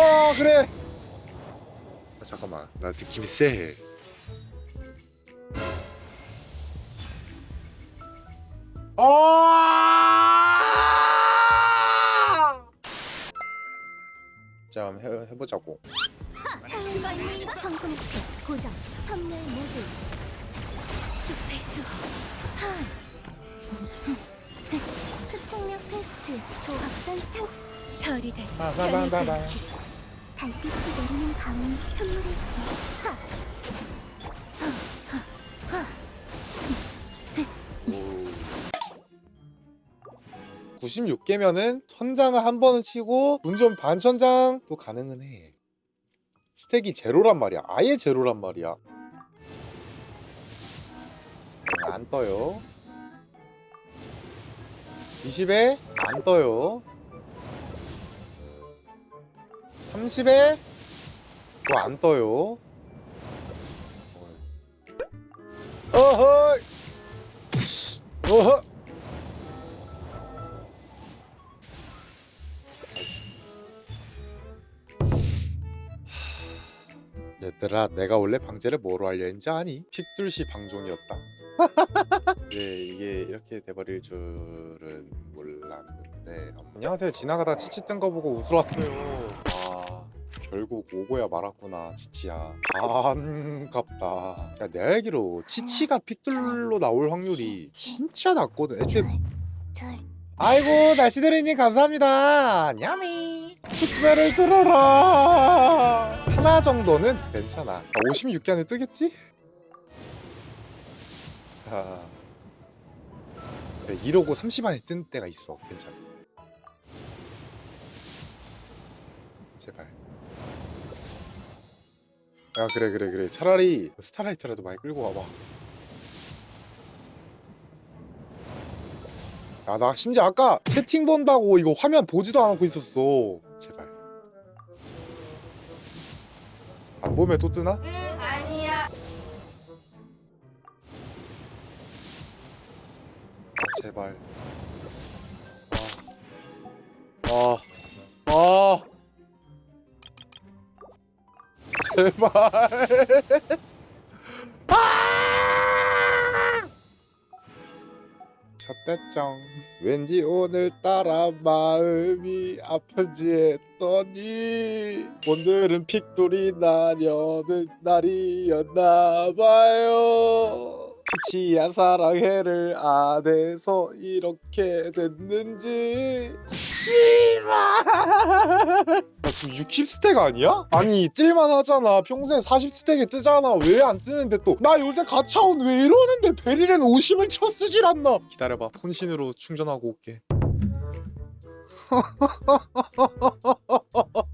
아 그래. 아, 잠깐만. 나 느낌이 쎄해. 아! 자 한번 해, 해보자고. 유인 청소 목표 고정 선멸 모드 숲의 수호. 흡착력 테스트 조합선 창. 서리대 빠바바바바. 달빛이 내리는 밤을 선물할게 하! 96개면은 천장을 한 번은 치고 운전 반천장도 가능은 해. 스택이 제로란 말이야. 아예 제로란 말이야. 네, 안 떠요. 20에 안 떠요. 30에 또 안 떠요. 어허! 어허! 얘들아 내가 원래 방제를 뭐로 하려 했는지 아니? 픽둘시 방종이었다 네 이게 이렇게 돼버릴 줄은 몰랐는데 안녕하세요 지나가다 치치 뜬 거 보고 웃으러 왔어요 아 결국 오고야 말았구나 치치야. 반갑다. 야, 내가 알기로 치치가 픽둘로 나올 확률이 진짜 낮거든 애초에. 둘 아이고 날씨대리님 감사합니다. 냐미 축배를 들어라. 하나 정도는 괜찮아. 아, 56개 안에 뜨겠지? 자. 네, 이러고 30 안에 뜬 때가 있어. 괜찮아. 제발 야 그래 그래 그래 차라리 스타라이트라도 많이 끌고 와봐 야, 나 심지어 아까 채팅 본다고 이거 화면 보지도 않고 있었어. 제발. 안 보면 또 뜨나? 응 아니야 아, 제발. 제발. 아! 첫대정 왠지 오늘따라 마음이 아픈지 했더니 오늘은 픽돌이 나려는 날이었나봐요 치치야 사랑해를 안 해서 이렇게 됐는지. 씨발! 나 지금 60스택 아니야? 아니 뜰만 하잖아. 평소에 40스택에 뜨잖아. 왜 안 뜨는데 또? 나 요새 가차온 왜 이러는데? 베릴엔 50을 쳐 쓰질 않나? 기다려봐. 폰신으로 충전하고 올게.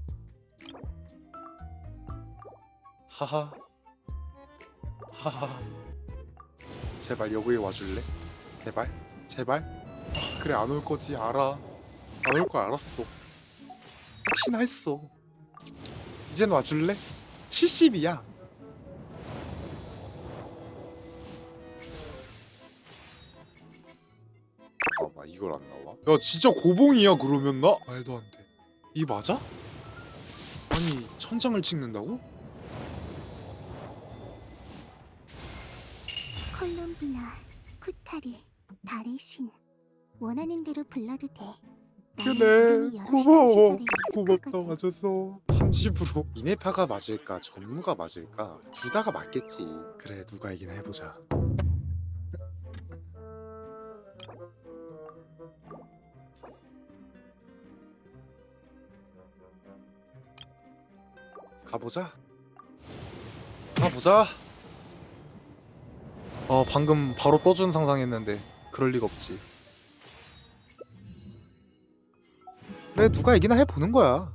하하 제발 여보에 와줄래? 제발 제발 아, 그래 안 올 거지 알아 안 올 거 알았어 혹시나 했어 이젠 와줄래? 70이야 잠깐만 이걸 안 나와? 야 진짜 고봉이야 그러면 나? 말도 안돼 이 맞아? 아니 천장을 찍는다고? 콜롬비나 쿠타르 달의 신 원하는 대로 불러도 돼. 그래 고마워. 고맙다. 맞아서. 30으로. 이네파가 맞을까 전무가 맞을까? 둘 다가 맞겠지. 그래 누가 이기나 해보자. 가보자. 가보자 어 방금 바로 떠준 상상했는데 그럴 리가 없지. 그래 누가 이기나 해보는 거야.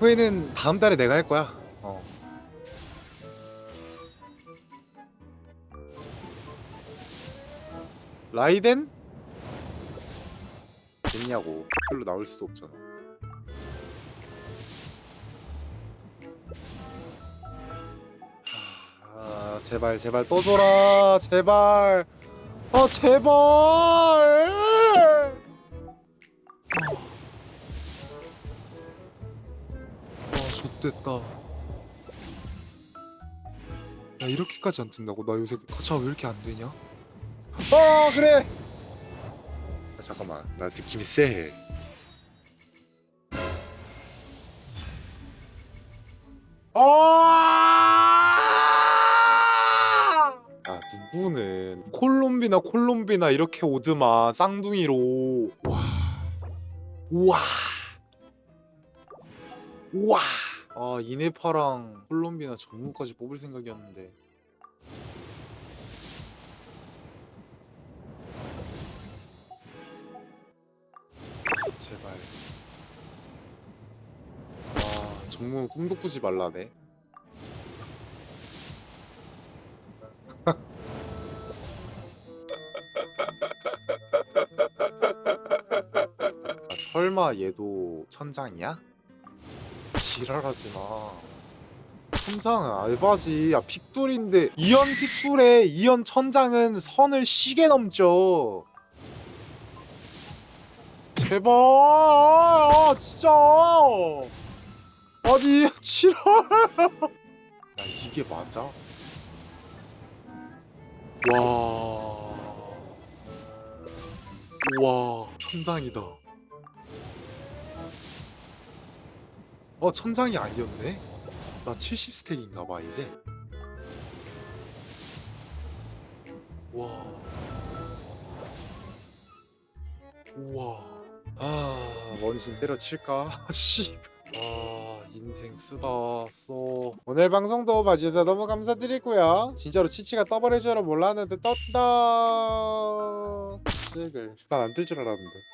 후회는 다음 달에 내가 할 거야. 어. 라이덴? 됐냐고. 별로 나올 수도 없잖아 제발 제발 또 줘라. 제발. 아 제발. 아 좆됐다. 야 이렇게까지 안 뜬다고? 나 요새 그 가차 왜 이렇게 안 되냐? 아 그래. 아, 잠깐만. 나 느낌이 쎄. 아! 콜롬비나 콜롬비나 이렇게 오드마 쌍둥이로. 와. 우와. 우와. 아 이네파랑 콜롬비나 전무까지 뽑을 생각이었는데. 제발. 아 전무 꿈도 꾸지 말라네 설마 얘도 천장이야? 지랄하지 마. 천장은 알바지. 야 픽돌인데 이연 픽돌에 이연 천장은 선을 시계 넘죠. 제발 아, 진짜. 아니 지랄. 야 이게 맞아? 와. 와 천장이다. 어 천장이 아니었네. 나 70스택인가 봐 이제. 와. 우와. 아 원신 때려칠까? 씨. 아 인생 쓰다 써. 오늘 방송도 봐주셔서 너무 감사드리고요. 진짜로 치치가 떠버릴 줄은 몰랐는데 떴다. 쓱을. 난 안 뜰 줄 알았는데.